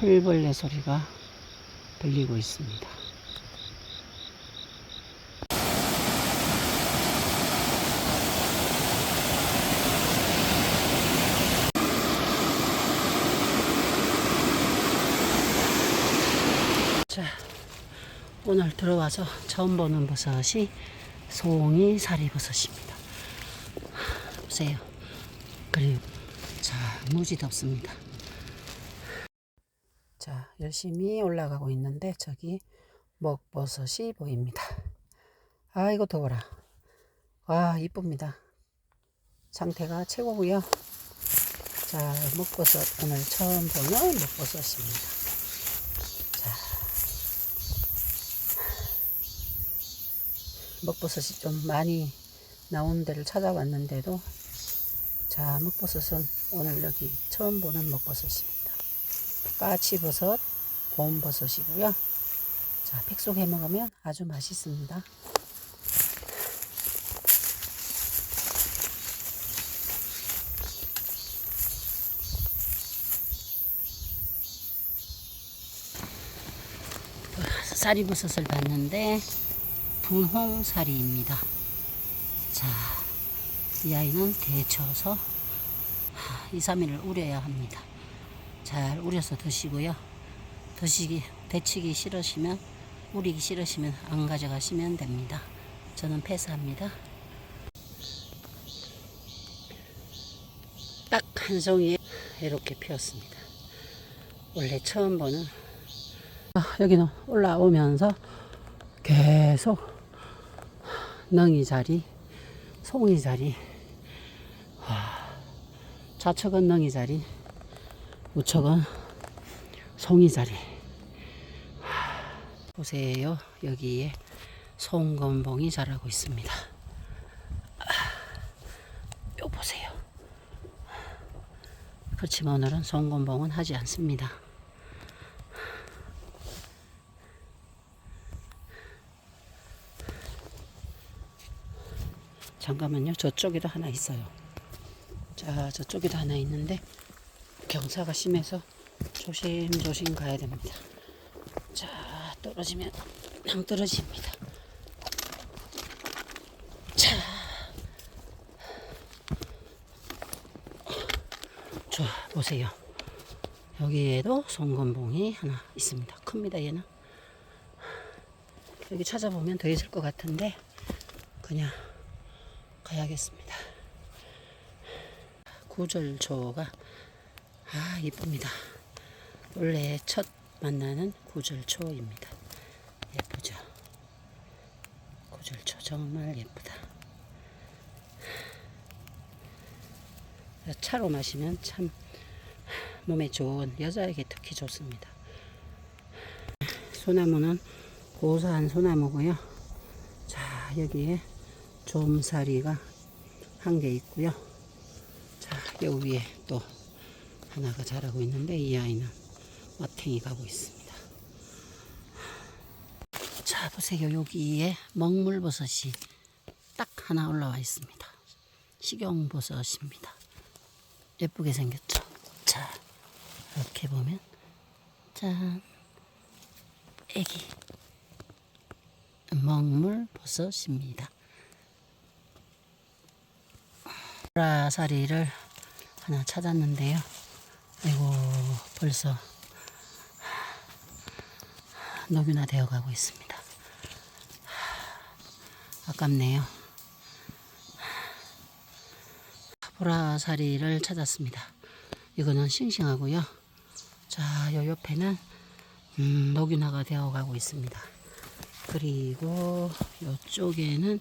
풀벌레 소리가 들리고 있습니다. 자, 오늘 들어와서 처음 보는 버섯이 송이 사리버섯입니다. 보세요. 그리고 자 무지 덥습니다. 자 열심히 올라가고 있는데 저기 먹버섯이 보입니다. 아이고 더워라. 와 이쁩니다. 상태가 최고고요. 자 먹버섯 오늘 처음 보는 먹버섯입니다. 먹버섯이 좀 많이 나오는 데를 찾아왔는데도 자 먹버섯은 오늘 여기 처음 보는 먹버섯입니다 까치버섯 봄버섯이고요 자 백숙해 먹으면 아주 맛있습니다 쌀이버섯을 봤는데 분홍사리입니다. 자, 이 아이는 데쳐서 2, 3일을 우려야 합니다. 잘 우려서 드시고요. 드시기, 데치기 싫으시면, 우리기 싫으시면 안 가져가시면 됩니다. 저는 패스합니다. 딱 한 송이에 이렇게 피었습니다. 원래 처음 보는 아, 여기는 올라오면서 계속 능이 자리, 송이 자리, 와, 좌측은 능이 자리, 우측은 송이 자리. 와, 보세요, 여기에 송건봉이 자라고 있습니다. 아, 요 보세요. 그렇지만 오늘은 송건봉은 하지 않습니다. 잠깐만요. 저쪽에도 하나 있어요. 자, 저쪽에도 하나 있는데 경사가 심해서 조심조심 가야 됩니다. 자, 떨어지면 낭 떨어집니다. 자, 자, 보세요. 여기에도 송건봉이 하나 있습니다. 큽니다, 얘는. 여기 찾아보면 더 있을 것 같은데 그냥 가야겠습니다. 구절초가 아 이쁩니다. 원래 첫 만나는 구절초입니다. 예쁘죠? 구절초 정말 예쁘다. 차로 마시면 참 몸에 좋은 여자에게 특히 좋습니다. 소나무는 고사한 소나무고요. 자 여기에 좀사리가 한 개 있고요. 자, 요 위에 또 하나가 자라고 있는데 이 아이는 와탱이 가고 있습니다. 자, 보세요. 여기에 먹물버섯이 딱 하나 올라와 있습니다. 식용버섯입니다. 예쁘게 생겼죠? 자, 이렇게 보면 짠 애기 먹물버섯입니다. 보라사리를 하나 찾았는데요. 아이고 벌써 녹유나 되어 가고 있습니다. 아깝네요. 보라사리를 찾았습니다. 이거는 싱싱하고요. 자, 요 옆에는 음, 녹유나가 되어 가고 있습니다. 그리고 이쪽에는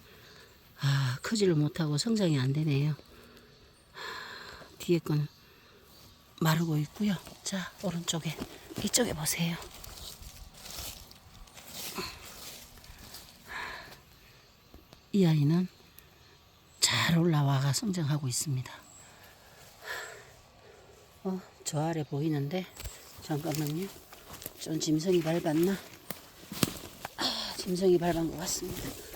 아, 크지를 못하고 성장이 안 되네요. 뒤에 거는 마르고 있고요. 자, 오른쪽에 이쪽에 보세요. 이 아이는 잘 올라와가 성장하고 있습니다. 어, 저 아래 보이는데 잠깐만요. 좀 짐승이 밟았나? 아, 짐승이 밟은 것 같습니다.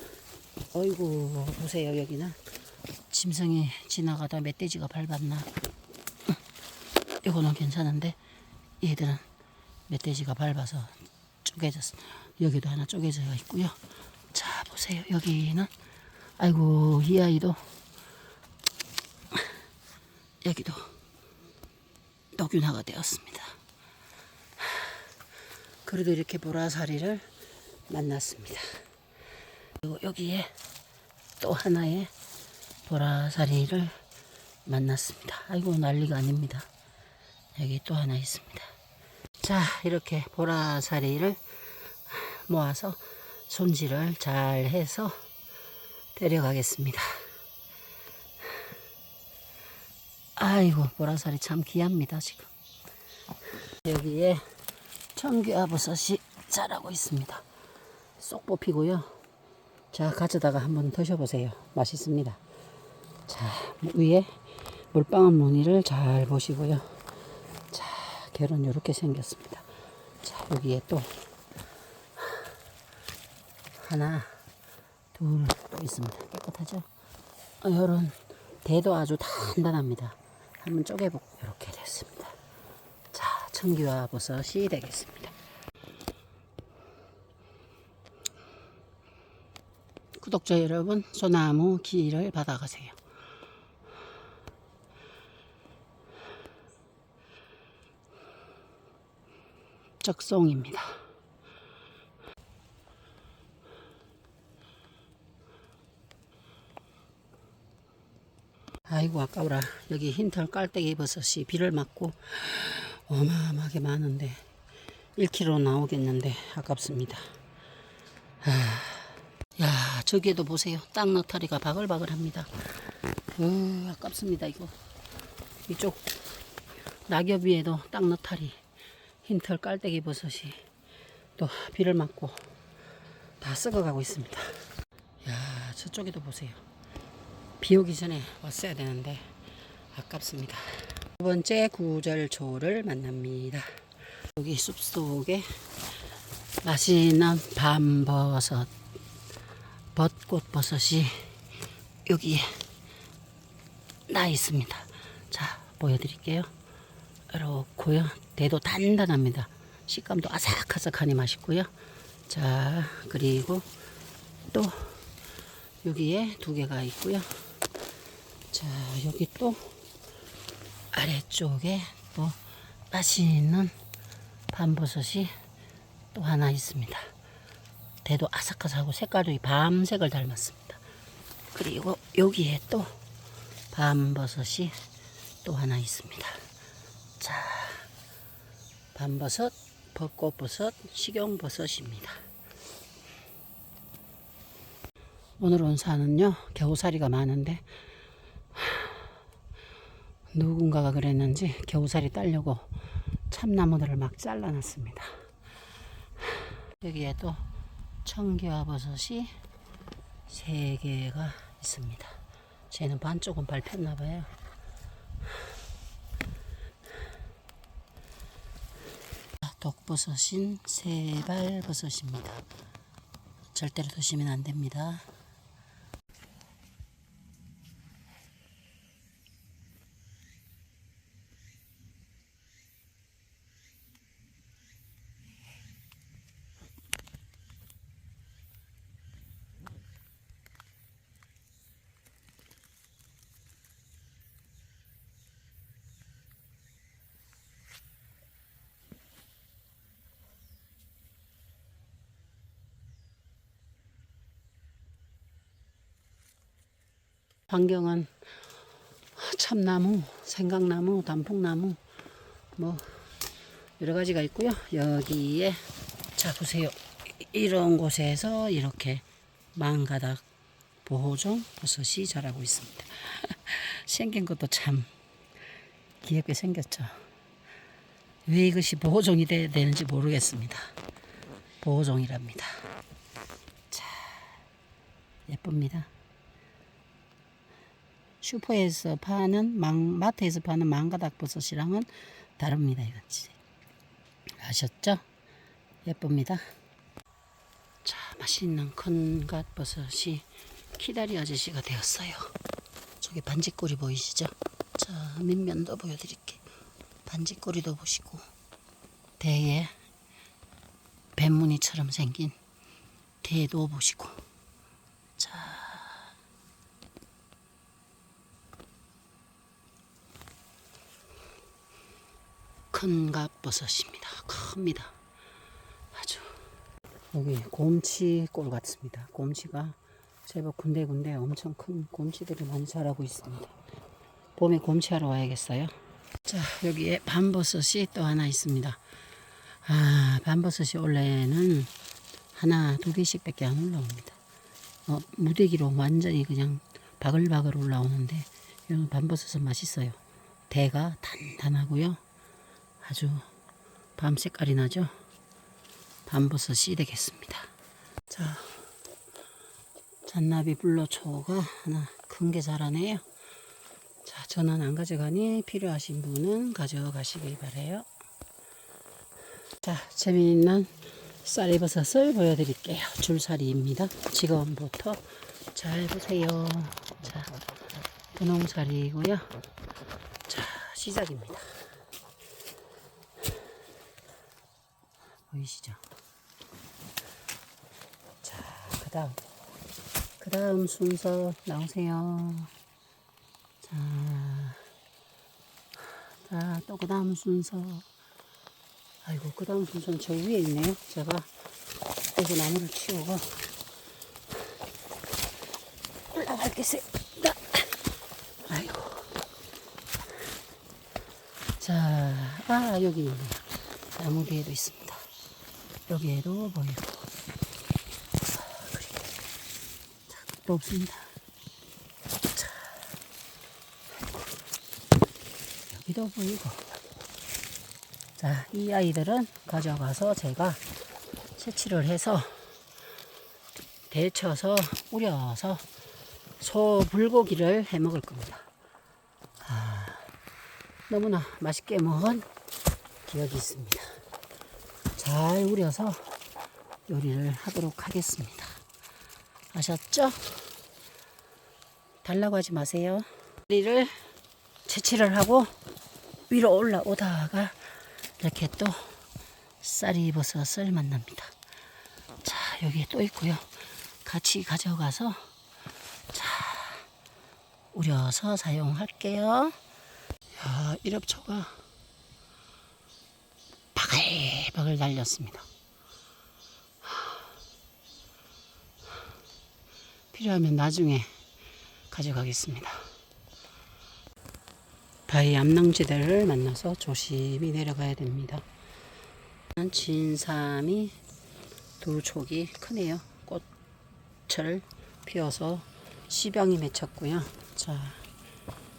어이구 보세요 여기는 짐승이 지나가다 멧돼지가 밟았나 이거는 괜찮은데 얘들은 멧돼지가 밟아서 쪼개졌어 여기도 하나 쪼개져 있고요 자 보세요 여기는 아이고 이 아이도 여기도 녹균화가 되었습니다 그래도 이렇게 보라사리를 만났습니다 그리고 여기에 또 하나의 보라사리를 만났습니다. 아이고 난리가 아닙니다. 여기 또 하나 있습니다. 자 이렇게 보라사리를 모아서 손질을 잘 해서 데려가겠습니다. 아이고 보라사리 참 귀합니다 지금. 여기에 청귀아버섯이 자라고 있습니다. 쏙 뽑히고요. 자, 가져다가 한번 드셔보세요. 맛있습니다. 자, 위에 물방울 무늬를 잘 보시고요. 자, 결은 이렇게 생겼습니다. 자, 여기에 또 하나, 둘 또 있습니다. 깨끗하죠? 어, 요런 대도 아주 단단합니다. 한번 쪼개보고 이렇게 됐습니다. 자, 청기와 버섯이 되겠습니다. 구독자 여러분, 소나무 기를 받아가세요. 적송입니다. 아이고 아까워라. 여기 흰털 깔때기 버섯이 비를 맞고 어마어마하게 많은데 1kg 나오겠는데 아깝습니다. 야 저기에도 보세요. 땅 너타리가 바글바글합니다. 어, 아깝습니다 이거. 이쪽 낙엽 위에도 땅 너타리 흰털 깔때기 버섯이 또 비를 맞고 다 썩어가고 있습니다 야 저쪽에도 보세요 비 오기 전에 왔어야 되는데 아깝습니다 두 번째 구절초를 만납니다 여기 숲속에 맛있는 밤버섯 벚꽃 버섯이 여기에 나 있습니다. 자, 보여드릴게요. 이렇고요. 대도 단단합니다. 식감도 아삭아삭하니 맛있고요. 자, 그리고 또 여기에 두 개가 있고요. 자, 여기 또 아래쪽에 또 맛있는 밤버섯이 또 하나 있습니다. 대도 아삭아삭하고 색깔도 밤색을 닮았습니다. 그리고 여기에 또 밤버섯이 또 하나 있습니다. 자, 밤버섯, 벚꽃버섯, 식용버섯입니다. 오늘 온 산은요, 겨우살이가 많은데, 누군가가 그랬는지 겨우살이 따려고 참나무들을 막 잘라놨습니다. 여기에 또 청기와 버섯이 세 개가 있습니다. 쟤는 반쪽은 밟혔나 봐요. 독버섯인 세발버섯입니다. 절대로 드시면 안 됩니다. 환경은 참나무, 생강나무, 단풍나무 뭐 여러 가지가 있고요. 여기에 자 보세요. 이런 곳에서 이렇게 망가닥 보호종 버섯이 자라고 있습니다. 생긴 것도 참 귀엽게 생겼죠. 왜 이것이 보호종이 돼야 되는지 모르겠습니다. 보호종이랍니다. 자, 예쁩니다. 슈퍼에서 파는 망, 마트에서 파는 망가닥 버섯이랑은 다릅니다. 진짜. 아셨죠? 예쁩니다. 자, 맛있는 큰갓 버섯이 키다리 아저씨가 되었어요. 저기 반지꼬리 보이시죠? 자, 밑면도 보여드릴게요. 반지꼬리도 보시고 대에 뱀무늬처럼 생긴 대도 보시고 자 큰 갑버섯입니다. 큽니다. 아주 여기 곰치골 같습니다. 곰치가 제법 군데군데 엄청 큰 곰치들이 많이 자라고 있습니다. 봄에 곰치하러 와야겠어요. 자 여기에 밤버섯이 또 하나 있습니다. 아 밤버섯이 원래는 하나 두 개씩 밖에 안 올라옵니다. 어, 무대기로 완전히 그냥 바글바글 올라오는데 이 밤버섯은 맛있어요. 대가 단단하고요. 아주 밤 색깔이 나죠. 밤버섯이 되겠습니다. 자, 잔나비 불로초가 하나 큰 게 자라네요. 자, 저는 안 가져가니 필요하신 분은 가져가시길 바래요. 자, 재미있는 쌀이버섯을 보여드릴게요. 줄살이입니다. 지금부터 잘 보세요. 자, 분홍살이고요. 자, 시작입니다. 보이시죠? 자, 그 다음. 그 다음 순서 나오세요. 자, 자, 또 그 다음 순서. 아이고, 그 다음 순서는 저 위에 있네요. 제가 여기 나무를 치우고 올라가겠습니다. 아이고. 자, 아, 여기. 나무 뒤에도 있습니다. 여기에도 보이고. 또 없습니다. 자. 여기도 보이고. 자, 이 아이들은 가져가서 제가 채취를 해서 데쳐서 우려서 소 불고기를 해 먹을 겁니다. 아, 너무나 맛있게 먹은 기억이 있습니다. 잘 우려서 요리를 하도록 하겠습니다. 아셨죠? 달라고 하지 마세요. 요리를 채취를 하고 위로 올라오다가 이렇게 또 쌀이버섯을 만납니다. 자, 여기에 또 있고요. 같이 가져가서 자, 우려서 사용할게요. 야, 일엽초가 바글바글 달렸습니다. 필요하면 나중에 가져가겠습니다. 바위 암낭지대를 만나서 조심히 내려가야 됩니다. 진삼이 두 촉이 크네요. 꽃을 피워서 씨병이 맺혔고요. 자,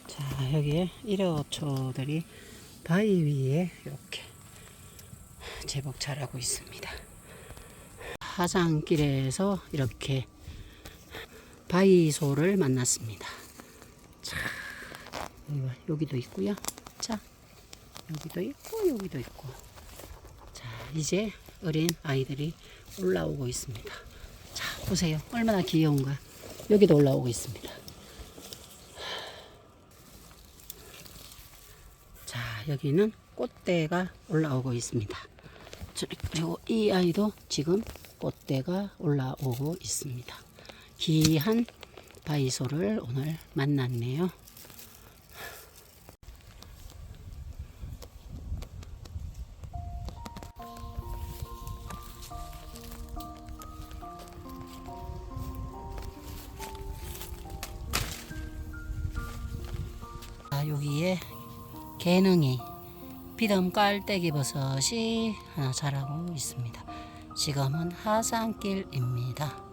자 여기에 일엽초들이 바위 위에 이렇게 제법 자라고 있습니다. 하산길에서 이렇게 바위소를 만났습니다. 자, 여기, 여기도 있고요. 자, 여기도 있고 여기도 있고. 자, 이제 어린 아이들이 올라오고 있습니다. 자, 보세요. 얼마나 귀여운가. 여기도 올라오고 있습니다. 자, 여기는 꽃대가 올라오고 있습니다. 저- 그리고 이 아이도 지금 꽃대가 올라오고 있습니다. 귀한 바이소를 오늘 만났네요. 아, 여기에 개능이 비듬 깔때기 버섯이 하나 자라고 있습니다. 지금은 하산길입니다.